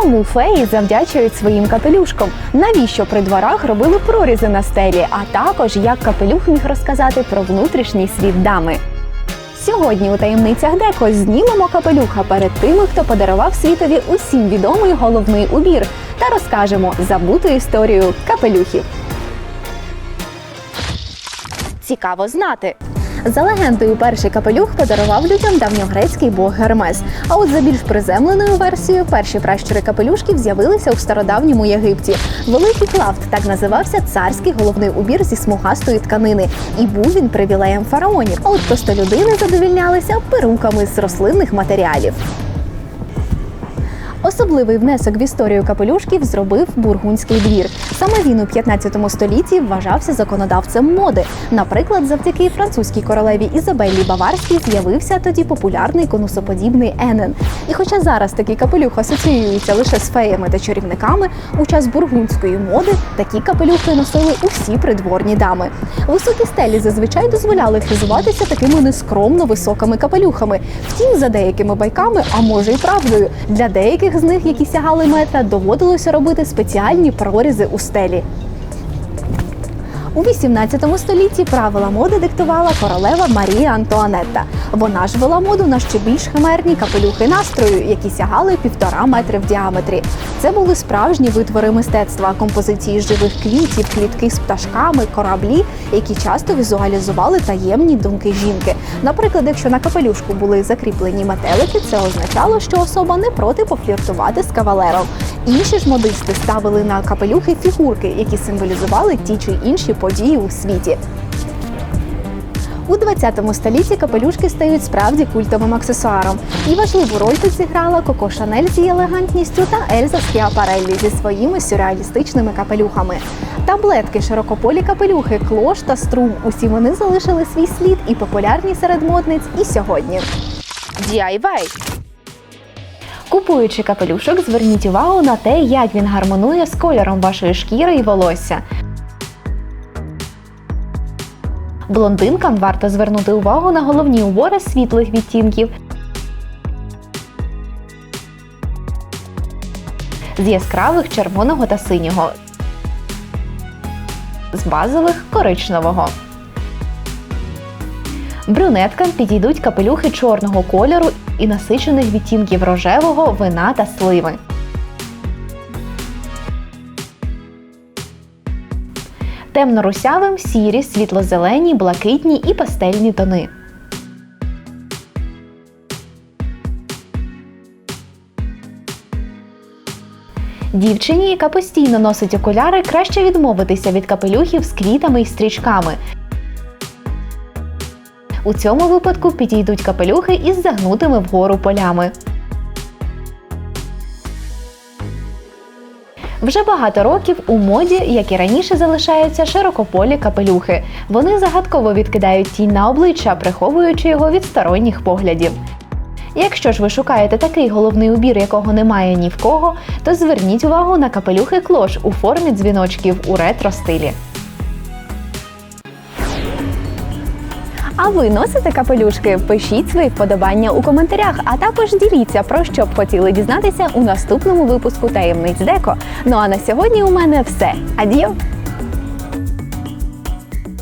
Кому феї завдячують своїм капелюшком? Навіщо при дворах робили прорізи на стелі? А також як капелюх міг розказати про внутрішній світ дами. Сьогодні у таємницях Деко знімемо капелюха перед тими, хто подарував світові усім відомий головний убір, та розкажемо забуту історію капелюхів. Цікаво знати. За легендою, перший капелюх подарував людям давньогрецький бог Гермес. А от за більш приземленою версією, перші пращури капелюшків з'явилися у стародавньому Єгипті. Великий клафт так називався царський головний убір зі смугастої тканини, і був він привілеєм фараонів. А от простолюдини задовільнялися перуками з рослинних матеріалів. Особливий внесок в історію капелюшків зробив бургундський двір. Саме він у 15 столітті вважався законодавцем моди. Наприклад, завдяки французькій королеві Ізабеллі Баварській з'явився тоді популярний конусоподібний Енен. І хоча зараз такий капелюх асоціюється лише з феями та чарівниками, у час бургундської моди такі капелюхи носили усі придворні дами. Високі стелі зазвичай дозволяли хизуватися такими нескромно високими капелюхами. Втім, за деякими байками, а може й правдою, для деяких з них, які сягали метра, доводилося робити спеціальні прорізи у стелі. У 18 столітті правила моди диктувала королева Марія Антуанетта. Вона ж вела моду на ще більш химерні капелюхи настрою, які сягали півтора метри в діаметрі. Це були справжні витвори мистецтва, композиції живих квітів, клітки з пташками, кораблі, які часто візуалізували таємні думки жінки. Наприклад, якщо на капелюшку були закріплені метелики, це означало, що особа не проти пофліртувати з кавалером. Інші ж модисти ставили на капелюхи фігурки, які символізували ті чи інші події у світі. У 20 столітті капелюшки стають справді культовим аксесуаром. І важливу роль тут зіграла Коко Шанель з її елегантністю та Ельза Скіапареллі зі своїми сюрреалістичними капелюхами. Таблетки, широкополі капелюхи, клош та струм. Усі вони залишили свій слід і популярні серед модниць і сьогодні. DIY Купуючи капелюшок, зверніть увагу на те, як він гармонує з кольором вашої шкіри і волосся. Блондинкам варто звернути увагу на головні убори світлих відтінків. З яскравих червоного та синього. З базових коричневого. Брюнеткам підійдуть капелюхи чорного кольору і насичених відтінків рожевого, вина та сливи. Темно-русявим сірі, світло-зелені, блакитні і пастельні тони. Дівчині, яка постійно носить окуляри, краще відмовитися від капелюхів з квітами і стрічками. У цьому випадку підійдуть капелюхи із загнутими вгору полями. Вже багато років у моді, як і раніше, залишаються широкополі капелюхи. Вони загадково відкидають тінь на обличчя, приховуючи його від сторонніх поглядів. Якщо ж ви шукаєте такий головний убір, якого немає ні в кого, то зверніть увагу на капелюхи клош у формі дзвіночків у ретро стилі. А ви носите капелюшки? Пишіть свої вподобання у коментарях, а також діліться про що б хотіли дізнатися у наступному випуску таємниць Деко. Ну а на сьогодні у мене все. Адіо!